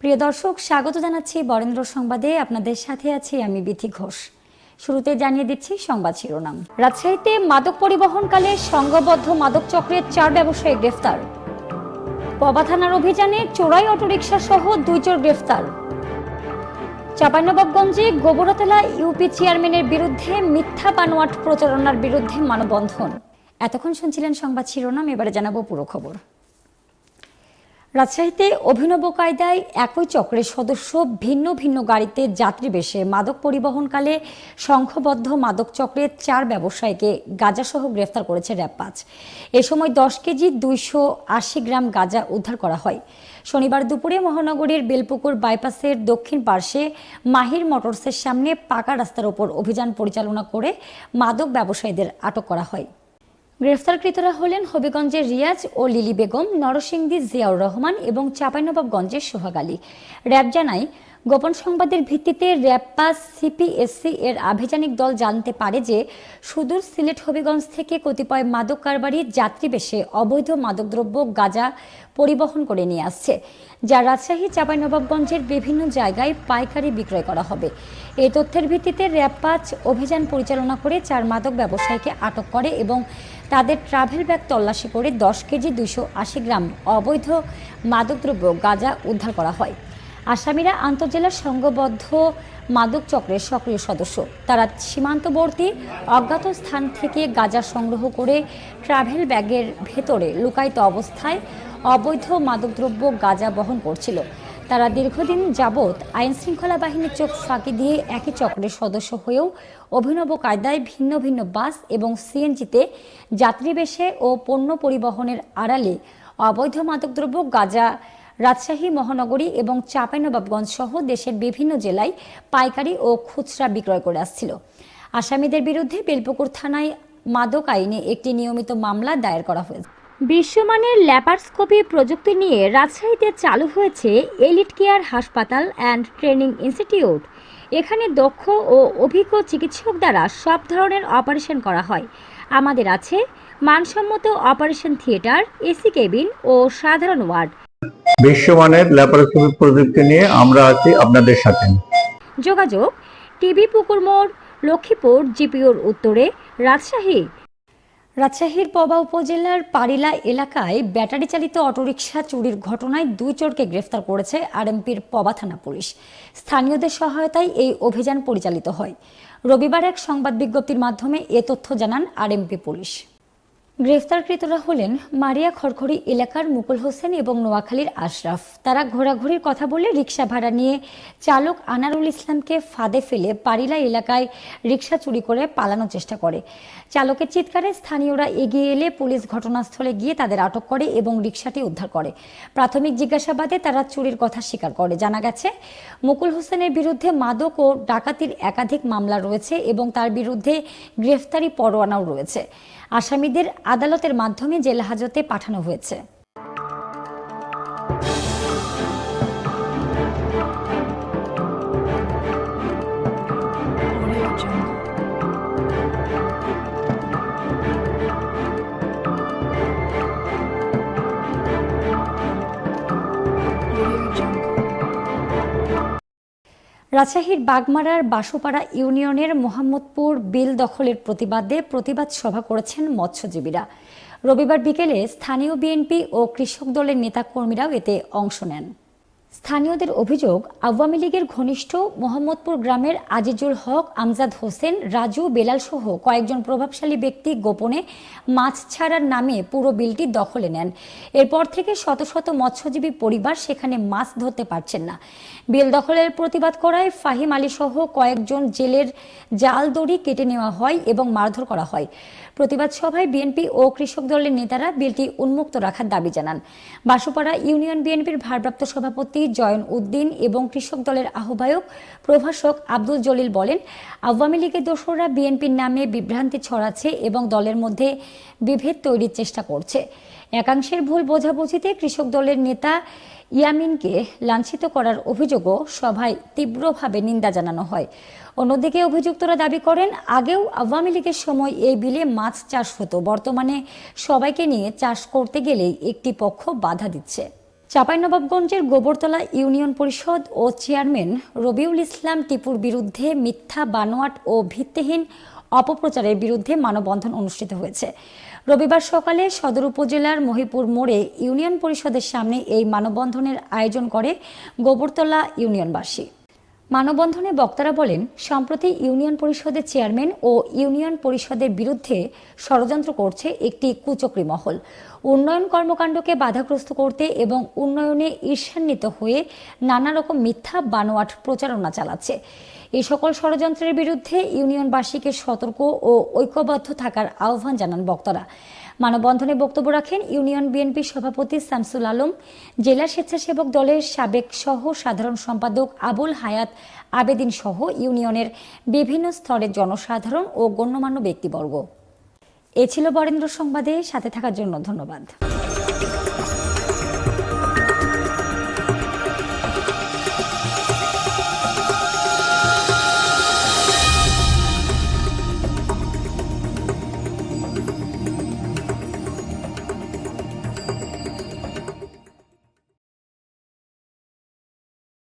প্রিয় দর্শক, স্বাগত জানাচ্ছি বরেন্দ্র সংবাদে। আপনাদের সাথে আছি আমি বিথি ঘোষ। শুরুতে জানিয়ে দিচ্ছি সংবাদ শিরোনাম। রাজশাহীতে মাদক পরিবহনকালে সংঘবদ্ধ মাদক চক্রের চার ব্যবসায়ী গ্রেফতার। পবা থানার অভিযানে চোরাই অটোরিকশা সহ দুই চোর গ্রেফতার। চাঁপাইনবাবগঞ্জে গোবরতলা ইউপি চেয়ারম্যানের বিরুদ্ধে মিথ্যা বানোয়াট প্রচারণার বিরুদ্ধে মানববন্ধন। এতক্ষণ শুনছিলেন সংবাদ শিরোনাম, এবারে জানাব পুরো খবর। রাজশাহীতে অভিনব কায়দায় একই চক্রের সদস্য ভিন্ন ভিন্ন গাড়িতে যাত্রী বেশে মাদক পরিবহনকালে সংঘবদ্ধ মাদক চক্রের চার ব্যবসায়ীকে গাঁজাসহ গ্রেফতার করেছে র্যাব পাঁচ। এ সময় দশ কেজি দুইশো আশি গ্রাম গাঁজা উদ্ধার করা হয়। শনিবার দুপুরে মহানগরীর বেলপুকুর বাইপাসের দক্ষিণ পার্শ্বে মাহির মোটরসের সামনে পাকা রাস্তার ওপর অভিযান পরিচালনা করে মাদক ব্যবসায়ীদের আটক করা হয়। গ্রেফতারকৃতরা হলেন হবিগঞ্জের রিয়াজ ও লিলি বেগম, নরসিংদী জিয়াউর রহমান এবং চাঁপাইনবাবগঞ্জের সোহাগ আলী। র্যাব জানায় গোপন সংবাদের ভিত্তিতে র্যাপপাস সিপিএসসি এর আভিযানিক দল জানতে পারে যে সুদূর সিলেট হবিগঞ্জ থেকে কতিপয় মাদক কারবারি যাত্রী বেশে অবৈধ মাদকদ্রব্য গাঁজা পরিবহন করে নিয়ে আসছে, যা রাজশাহী, চাঁপাইনবাবগঞ্জের বিভিন্ন জায়গায় পাইকারি বিক্রয় করা হবে। এই তথ্যের ভিত্তিতে র্যাব অভিযান পরিচালনা করে চার মাদক ব্যবসায়ীকে আটক করে এবং তাদের ট্রাভেল ব্যাগ তল্লাশি করে দশ কেজি দুইশো আশি গ্রাম অবৈধ মাদকদ্রব্য গাঁজা উদ্ধার করা হয়। আসামিরা আন্তজেলা সংঘবদ্ধ মাদক চক্রের সক্রিয় সদস্য। তারা সীমান্তবর্তী অজ্ঞাত স্থান থেকে গাঁজা সংগ্রহ করে ট্রাভেল ব্যাগের ভেতরে লুকায়িত অবস্থায় অবৈধ মাদকদ্রব্য গাঁজা বহন করছিল। তারা দীর্ঘদিন যাবৎ আইন শৃঙ্খলা বাহিনীর চোখ ফাঁকি দিয়ে একই চক্রের সদস্য হয়েও অভিনব কায়দায় ভিন্ন ভিন্ন বাস এবং সিএনজিতে যাত্রীবেশে ও পণ্য পরিবহনের আড়ালে অবৈধ মাদকদ্রব্য গাঁজা রাজশাহী, মহানগরী এবং চাঁপাইনবাবগঞ্জ সহ দেশের বিভিন্ন জেলায় পাইকারি ও খুচরা বিক্রয় করে আসছিল। আসামিদের বিরুদ্ধে বেলপুকুর থানায় মাদক আইনে একটি নিয়মিত মামলা দায়ের করা হয়েছে। বিশ্বমানের ল্যাপারস্কোপি প্রযুক্তি নিয়ে রাজশাহীতে চালু হয়েছে এলিট কেয়ার হাসপাতাল অ্যান্ড ট্রেনিং ইনস্টিটিউট। এখানে দক্ষ ও অভিজ্ঞ চিকিৎসক দ্বারা সব ধরনের অপারেশন করা হয়। আমাদের আছে মানসম্মত অপারেশন থিয়েটার, এসি কেবিন ও সাধারণ ওয়ার্ড। বিশ্বমানের ল্যাপারোস্কোপি প্রযুক্তি নিয়ে আমরা আছি আপনাদের সাথে। যোগাযোগ টিবি পুকুর মোড়, লক্ষ্মীপুর, জিপিওর উত্তরে, রাজশাহী। রাজশাহীর পবা উপজেলার পারিলা এলাকায় ব্যাটারি চালিত অটোরিকশা চুরির ঘটনায় দুই চোরকে গ্রেফতার করেছে আরএমপির পবা থানা পুলিশ। স্থানীয়দের সহায়তায় এই অভিযান পরিচালিত হয়। রবিবার এক সংবাদ বিজ্ঞপ্তির মাধ্যমে এ তথ্য জানান আরএমপি পুলিশ। গ্রেফতারকৃতরা হলেন মারিয়া খড়খড়ি এলাকার মুকুল হোসেন এবং নোয়াখালীর আশরাফ। তারা ঘোরাঘুরির কথা বলে রিক্সা ভাড়া নিয়ে চালক আনারুল ইসলামকে ফাঁদে ফেলে পারিলা এলাকায় রিক্সা চুরি করে পালানোর চেষ্টা করে। চালকের চিৎকারে স্থানীয়রা এগিয়ে এলে পুলিশ ঘটনাস্থলে গিয়ে তাদের আটক করে এবং রিক্সাটি উদ্ধার করে। প্রাথমিক জিজ্ঞাসাবাদে তারা চুরির কথা স্বীকার করে। জানা গেছে, মুকুল হোসেনের বিরুদ্ধে মাদক ও ডাকাতির একাধিক মামলা রয়েছে এবং তার বিরুদ্ধে গ্রেফতারি পরোয়ানাও রয়েছে। আসামিদের আদালতের মাধ্যমে জেল হাজতে পাঠানো হয়েছে। রাজশাহীর বাগমারার বাসুপাড়া ইউনিয়নের মোহাম্মদপুর বিল দখলের প্রতিবাদে প্রতিবাদ সভা করেছেন মৎস্যজীবীরা। রবিবার বিকেলে স্থানীয় বিএনপি ও কৃষক দলের নেতাকর্মীরাও এতে অংশ নেন। স্থানীয়দের অভিযোগ, আওয়ামী লীগের ঘনিষ্ঠ মোহাম্মদপুর গ্রামের আজিজুল হক, আমজাদ হোসেন, রাজু বেলাল সহ কয়েকজন প্রভাবশালী ব্যক্তি গোপনে মাছ ছাড়ার নামে পুরো বিলটি দখলে নেন। এরপর থেকে শত শত মৎস্যজীবী পরিবার সেখানে মাছ ধরতে পারছেন না। বিল দখলের প্রতিবাদ করায় ফাহিম আলী সহ কয়েকজন জেলের জাল দড়ি কেটে নেওয়া হয় এবং মারধর করা হয়। প্রতিবাদ সভায় বিএনপি ও কৃষক দলের নেতারা বিলটি উন্মুক্ত রাখার দাবি জানান। বাসুপাড়া ইউনিয়ন বিএনপির ভারপ্রাপ্ত সভাপতি জয়ন উদ্দিন এবং কৃষক দলের আহ্বায়ক প্রভাষক আব্দুল জলিল বলেন, আওয়ামী লীগের দোসররা বিএনপির নামে বিভ্রান্তি ছড়াচ্ছে এবং দলের মধ্যে বিভেদ তৈরির চেষ্টা করছে। একাংশের ভুল বোঝাবুঝিতে কৃষক দলের নেতা ইয়ামিনকে লাঞ্ছিত করার অভিযোগও সভায় তীব্রভাবে নিন্দা জানানো হয়। অন্যদিকে অভিযুক্তরা দাবি করেন, আগেও আওয়ামী লীগের সময় এই বিলে মাছ চাষ হতো, বর্তমানে সবাইকে নিয়ে চাষ করতে গেলেই একটি পক্ষ বাধা দিচ্ছে। চাঁপাইনবাবগঞ্জের গোবরতলা ইউনিয়ন পরিষদ ও চেয়ারম্যান রবিউল ইসলাম টিপুর বিরুদ্ধে মিথ্যা, বানোয়াট ও ভিত্তিহীন অপপ্রচারের বিরুদ্ধে মানববন্ধন অনুষ্ঠিত হয়েছে। রবিবার সকালে সদর উপজেলার মহিপুর মোড়ে ইউনিয়ন পরিষদের সামনে এই মানববন্ধনের আয়োজন করে গোবরতলা ইউনিয়নবাসী। মানববন্ধনে বক্তারা বলেন, সম্প্রতি ইউনিয়ন পরিষদের চেয়ারম্যান ও ইউনিয়ন পরিষদের বিরুদ্ধে ষড়যন্ত্র করছে একটি কুচক্রী মহল। উন্নয়ন কর্মকাণ্ডকে বাধাগ্রস্ত করতে এবং উন্নয়নে ঈর্ষান্বিত হয়ে নানা রকম মিথ্যা বানোয়াট প্রচারণা চালাচ্ছে। এই সকল ষড়যন্ত্রের বিরুদ্ধে ইউনিয়নবাসীকে সতর্ক ও ঐক্যবদ্ধ থাকার আহ্বান জানান বক্তারা। মানববন্ধনে বক্তব্য রাখেন ইউনিয়ন বিএনপি সভাপতি শামসুল আলম। জেলা স্বেচ্ছাসেবক দলের সাবেক সহ সাধারণ সম্পাদক আবুল হায়াত আবেদিন সহ ইউনিয়নের বিভিন্ন স্তরের জনসাধারণ ও গণ্যমান্য ব্যক্তিবর্গ। এ ছিল বরেন্দ্র সংবাদে, সাথে থাকার জন্য ধন্যবাদ।